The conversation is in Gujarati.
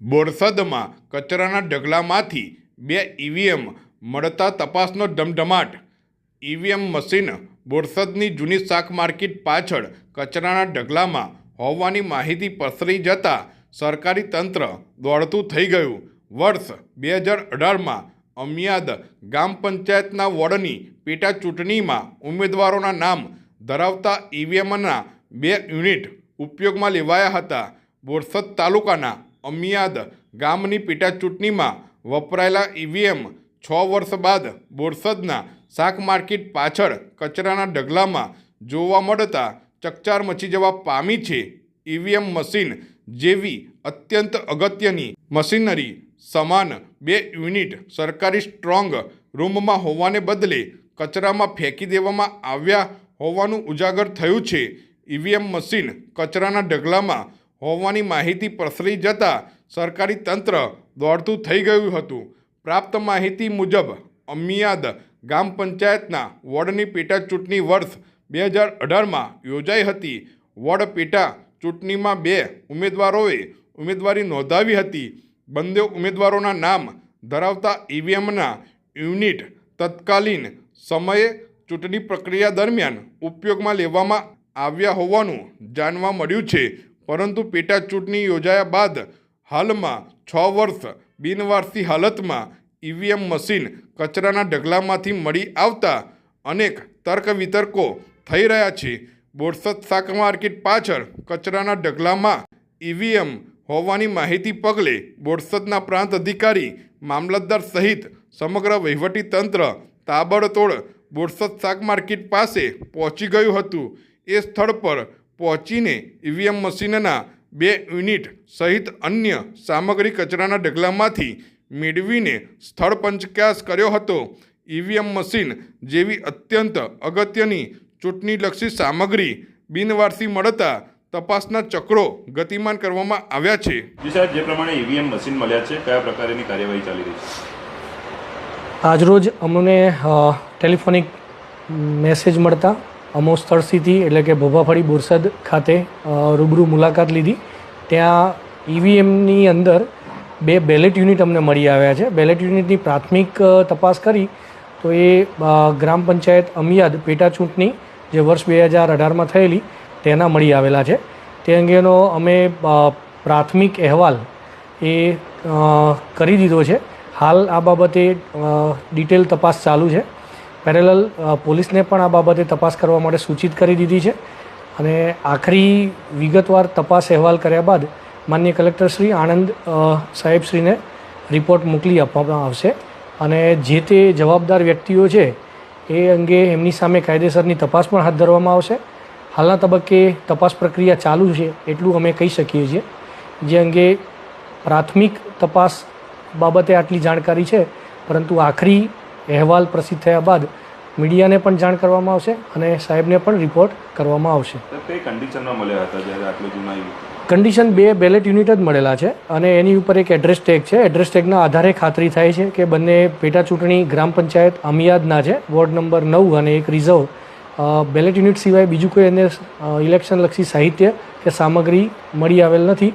બોરસદમાં કચરાના ઢગલામાંથી બે ઈવીએમ મળતા તપાસનો ધમધમાટ. ઈવીએમ મશીન બોરસદની જૂની શાક માર્કેટ પાછળ કચરાના ઢગલામાં હોવાની માહિતી પસરી જતાં સરકારી તંત્ર દોડતું થઈ ગયું. વર્ષ બે હજાર અઢારમાં અમિયાદ ગામ પંચાયતના વોર્ડની પેટા ચૂંટણીમાં ઉમેદવારોના નામ ધરાવતા ઈવીએમના બે યુનિટ ઉપયોગમાં લેવાયા હતા. બોરસદ તાલુકાના અમિયાદ ગામની પેટા ચૂંટણીમાં વપરાયેલા ઈવીએમ છ વર્ષ બાદ બોરસદના શાક માર્કેટ પાછળ કચરાના ઢગલામાં જોવા મળતા ચકચાર મચી જવા પામી છે. ઈવીએમ મશીન જેવી અત્યંત અગત્યની મશીનરી સમાન બે યુનિટ સરકારી સ્ટ્રોંગ રૂમમાં હોવાને બદલે કચરામાં ફેંકી દેવામાં આવ્યા હોવાનું ઉજાગર થયું છે. ઈવીએમ મશીન કચરાના ઢગલામાં હોવાની માહિતી પ્રસરી જતાં સરકારી તંત્ર દોડતું થઈ ગયું હતું. પ્રાપ્ત માહિતી મુજબ, અમિયાદ ગામ પંચાયતના વોર્ડની પેટા ચૂંટણી વર્ષ બે હજાર અઢારમાં યોજાઈ હતી. વોર્ડ પેટા ચૂંટણીમાં બે ઉમેદવારોએ ઉમેદવારી નોંધાવી હતી. બંને ઉમેદવારોના નામ ધરાવતા ઈવીએમના યુનિટ તત્કાલીન સમયે ચૂંટણી પ્રક્રિયા દરમિયાન ઉપયોગમાં લેવામાં આવ્યા હોવાનું જાણવા મળ્યું છે. પરંતુ પેટા ચૂંટણી યોજાયા બાદ હાલમાં છ વર્ષ બિનવારસી હાલતમાં ઈવીએમ મશીન કચરાના ઢગલામાંથી મળી આવતા અનેક તર્ક વિતર્કો થઈ રહ્યા છે. બોરસદ શાક માર્કેટ પાછળ કચરાના ઢગલામાં ઈવીએમ હોવાની માહિતી પગલે બોરસદના પ્રાંત અધિકારી, મામલતદાર સહિત સમગ્ર વહીવટી તંત્ર તાબડતોડ બોરસદ શાક માર્કેટ પાસે પહોંચી ગયું હતું. એ સ્થળ પર પહોંચીને ઈવીએમ મશીનના બે યુનિટ સહિત અન્ય સામગ્રી કચરાના ઢગલામાંથી મેળવીને સ્થળ પંચકાસ કર્યો હતો. ઈવીએમ મશીન જેવી અત્યંત અગત્યની ચૂંટણીલક્ષી સામગ્રી બિનવારસી મળતા તપાસના ચક્રો ગતિમાન કરવામાં આવ્યા છે. જી સાહેબ જે પ્રમાણે ઈવીએમ મશીન મળ્યા છે કયા પ્રકારની કાર્યવાહી ચાલી રહી છે? આજરોજ અમને ટેલિફોનિક મેસેજ મળતા અમો સ્થળ સ્થિતિ એટલે કે ભોભાફળી બોરસદ ખાતે રૂબરૂ મુલાકાત લીધી. ત્યાં ઈવીએમની અંદર બે બેલેટ યુનિટ અમને મળી આવ્યા છે. બેલેટ યુનિટની પ્રાથમિક તપાસ કરી તો એ ગ્રામ પંચાયત અમિયાદ પેટા ચૂંટણી જે વર્ષ બે હજાર અઢારમાં થયેલી, તેના મળી આવેલા છે. તે અંગેનો અમે પ્રાથમિક અહેવાલ એ કરી દીધો છે. હાલ આ બાબતે ડિટેલ તપાસ ચાલુ છે. પેરેલલ પોલીસને પણ આ બાબતે તપાસ કરવા માટે સૂચિત કરી દીધી છે. અને આખરી વિગતવાર તપાસ અહેવાલ કર્યા બાદ માન્ય કલેક્ટરશ્રી આણંદ સાહેબશ્રીને રિપોર્ટ મોકલી આપવામાં આવશે. અને જે તે જવાબદાર વ્યક્તિઓ છે, એ અંગે એમની સામે કાયદેસરની તપાસ પણ હાથ ધરવામાં આવશે. હાલના તબક્કે તપાસ પ્રક્રિયા ચાલુ છે એટલું અમે કહી શકીએ છીએ. જે અંગે પ્રાથમિક તપાસ બાબતે આટલી જાણકારી છે, પરંતુ આખરી અહેવાલ પ્રસિદ્ધ થયા બાદ મીડિયાને પણ જાણ કરવામાં આવશે અને સાહેબને પણ રિપોર્ટ કરવામાં આવશે. કન્ડિશનમાં મળ્યા હતા જ્યારે આટલું જૂના કન્ડિશન બે બેલેટ યુનિટ જ મળેલા છે અને એની ઉપર એક એડ્રેસ ટેગ છે. એડ્રેસ ટેગના આધારે ખાતરી થાય છે કે બંને પેટા ચૂંટણી ગ્રામ પંચાયત અમિયાદના છે વોર્ડ નંબર નવ અને એક રિઝર્વ બેલેટ યુનિટ સિવાય બીજું કોઈ એને ઇલેક્શનલક્ષી સાહિત્ય કે સામગ્રી મળી આવેલ નથી.